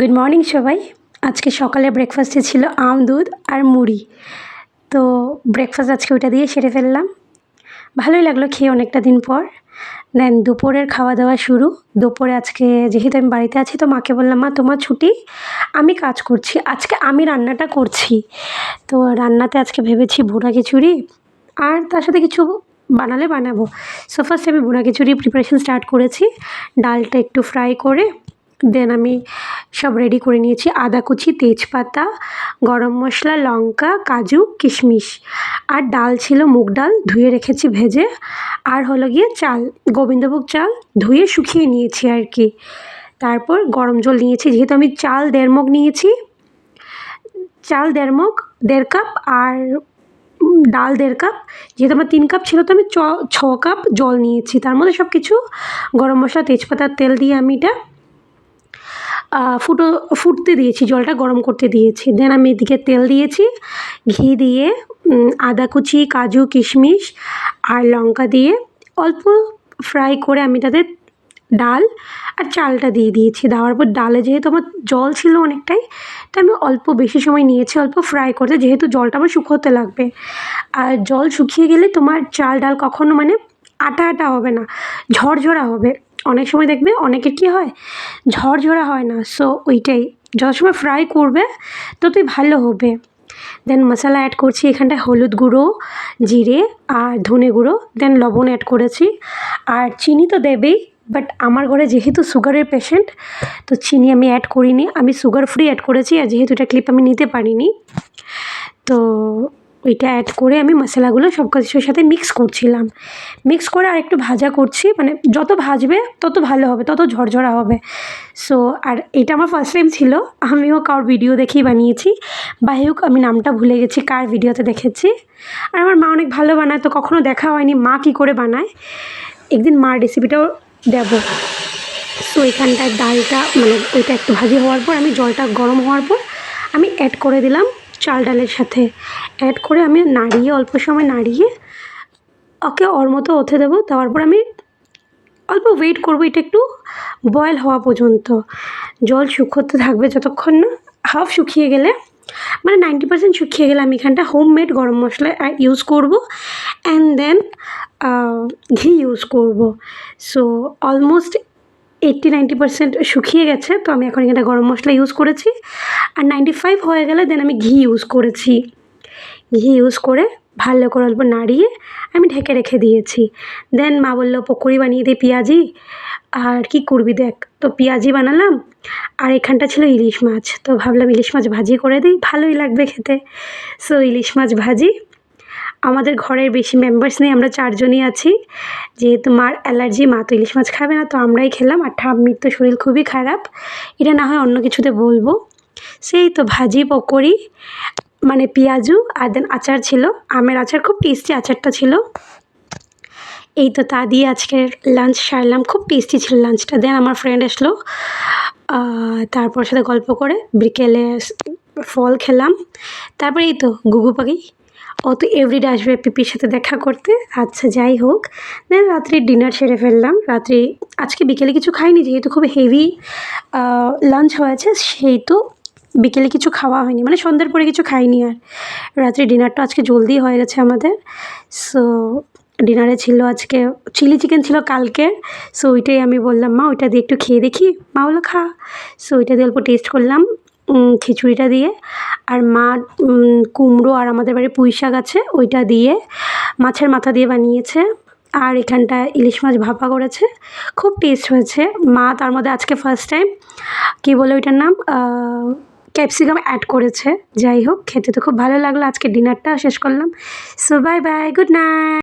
Good morning সবাই। আজকে সকালে ব্রেকফাস্টে ছিল আম, দুধ আর মুড়ি। তো ব্রেকফাস্ট আজকে ওইটা দিয়ে সেরে ফেললাম। ভালোই লাগল খেয়ে অনেকটা দিন পর। দেন দুপুরের খাওয়া দাওয়া শুরু। দুপুরে আজকে যেহেতু আমি বাড়িতে আছি, তো মাকে বললাম, মা, তোমার ছুটি? আমি কাজ করছি। আজকে আমি রান্নাটা করছি। তো রান্নাতে আজকে ভেবেছি ভুনা খিচুড়ি। আর তার সাথে কিছু বানালে বানাবো। সো ফার্স্ট আমি ভুনা খিচুড়ি প্রিপারেশন স্টার্ট করেছি। ডালটা একটু ফ্রাই করে দেন আমি সব রেডি করে নিয়েছি। আদা কুচি, তেজপাতা, গরম মশলা, লঙ্কা, কাজু, কিশমিশ। আর ডাল ছিল মুগ ডাল, ধুয়ে রেখেছি ভেজে। আর হলো গিয়ে চাল, গোবিন্দভোগ চাল ধুয়ে শুকিয়ে নিয়েছি আর কি তারপর গরম জল নিয়েছি, যেহেতু আমি চাল দেড় মগ নিয়েছি। চাল দেড় মগ, দেড় কাপ আর ডাল দেড় কাপ। যেহেতু আমার তিন কাপ ছিল, তো আমি ছ কাপ জল নিয়েছি। তার মধ্যে সব কিছু গরম মশলা, তেজপাতার তেল দিয়ে আমি এটা ফুটো, ফুটতে দিয়েছি, জলটা গরম করতে দিয়েছি। দেন আমি এদিকে তেল দিয়েছি, ঘি দিয়ে আদা কুচি, কাজু, কিশমিশ আর লঙ্কা দিয়ে অল্প ফ্রাই করে আমি তাতে ডাল আর চালটা দিয়ে দিয়েছি। দেওয়ার পর ডালে যেহেতু আমার জল ছিল অনেকটাই, তো আমি অল্প বেশি সময় নিয়েছি অল্প ফ্রাই করতে, যেহেতু জলটা আমার শুকোতে লাগবে। আর জল শুকিয়ে গেলে তোমার চাল ডাল কখনো মানে আটা আটা হবে না, ঝরঝরা হবে। অনেক সময় দেখবে অনেকের কি হয়? ঝরঝরা হয় না। সো ওইটাই। যত সময় ফ্রাই করবে, ততই ভালো হবে। দেন মশলা অ্যাড করছি এখানটায় হলুদ গুঁড়ো, জিরে আর ধনে গুঁড়ো। দেন লবণ অ্যাড করেছি। আর চিনি তো দেবেই বাট আমার ঘরে যেহেতু সুগারের পেশেন্ট তো চিনি আমি অ্যাড করিনি। আমি সুগার ফ্রি অ্যাড করেছি, আর যেহেতু এটা ক্লিপ আমি নিতে পারিনি, তো ওইটা অ্যাড করে আমি মশলাগুলো সব কিছুর সাথে মিক্স করছিলাম। মিক্স করে আর একটু ভাজা করছি মানে যত ভাজবে তত ভালো হবে, তত ঝরঝরা হবে। সো আর এটা আমার ফার্স্ট টাইম ছিল, আমিও কারোর ভিডিও দেখেই বানিয়েছি। বা হোক, আমি নামটা ভুলে গেছি, কার ভিডিওতে দেখেছি। আর আমার মা অনেক ভালো বানায়, তো কখনও দেখা হয়নি, মা কী করে বানায়? একদিন মার রেসিপিটাও দেবো। সো এখানটায় ডালটা মানে ওইটা একটু ভাজি হওয়ার পর, আমি জলটা গরম হওয়ার পর, আমি অ্যাড করে দিলাম। চাল ডালের সাথে। অ্যাড করে আমি নাড়িয়ে, অল্প সময় নাড়িয়ে ওকে ওর মতো ওঠে দেবো। দেওয়ার পর আমি অল্প ওয়েট করব, এটা একটু বয়েল হওয়া পর্যন্ত। জল শুকোতে থাকবে যতক্ষণ না। হাফ শুকিয়ে গেলে মানে নাইনটি পার্সেন্ট শুকিয়ে গেলে আমি এখানটা হোমমেড গরম মশলা ইউজ করব। অ্যান্ড দেন ঘি ইউজ করব। So almost eighty ninety percent শুকিয়ে গেছে, তো আমি এখন এখানে গরম মশলা ইউজ করেছি। আর নাইনটি ফাইভ হয়ে গেলে দেন আমি ঘি ইউজ করেছি। ঘি ইউজ করে ভালো করে অল্প নাড়িয়ে আমি ঢেকে রেখে দিয়েছি। দেন মা বলল, পকোড়ি বানিয়ে দে পেঁয়াজি। আর কি করবি দেখ, তো পেঁয়াজি বানালাম। আর এখানটা ছিল ইলিশ মাছ, তো ভাবলাম ইলিশ মাছ ভাজি করে দিই, ভালোই লাগবে খেতে। সো ইলিশ মাছ ভাজি আমাদের ঘরের বেশি মেম্বার্স নেই, আমরা চারজনই আছি। যেহেতু মার অ্যালার্জি মা তো ইলিশ মাছ খাবে না, তো আমরাই খেলাম। আর ঠাম্মির তো শরীর খুবই খারাপ। এটা না হয় অন্য কিছুতে বলব। সেই তো ভাজি, পকোড়ি মানে পেঁয়াজু আর দেন আচার ছিল। আমের আচার খুব টেস্টি আচারটা ছিল। এই তো তা দিয়ে আজকের লাঞ্চ সারলাম। খুব টেস্টি ছিল লাঞ্চটা দেন আমার ফ্রেন্ড আসলো। তারপর সাথে গল্প করে। বিকেলে ফল খেলাম। তারপরে এই তো, গুগু পাখি। ও তো এভরিডে আসবে পিপির সাথে দেখা করতে। আচ্ছা যাই হোক। দেন রাত্রে ডিনার সেরে ফেললাম। রাত্রি আজকে বিকেলে কিছু খাইনি, যেহেতু খুব হেভি লাঞ্চ হয়েছে, সেই তো বিকেলে কিছু খাওয়া হয়নি। মানে সন্ধ্যার পরে কিছু খাইনি আর। রাত্রে ডিনারটা আজকে জলদি হয়ে গেছে আমাদের। সো ডিনারে ছিল আজকে চিলি চিকেন ছিল কালকে। সো ওইটাই আমি বললাম, মা, ওইটা দিয়ে একটু খেয়ে দেখি। মা বলল, খা। সো ওইটা দিয়ে অল্প টেস্ট করলাম। খিচুড়িটা দিয়ে আর মা কুমড়ো আর আমাদের বাড়ি পুঁই শাক আছে, ওইটা দিয়ে মাছের মাথা দিয়ে বানিয়েছে আর এখানটায় ইলিশ মাছ ভাপা করেছে। খুব টেস্ট হয়েছে। মা তার মধ্যে আজকে ফার্স্ট টাইম কী বলে ওইটার নাম? ক্যাপসিকাম অ্যাড করেছে। যাই হোক, খেতে তো খুব ভালো লাগল। আজকে ডিনারটা শেষ করলাম। So bye bye good night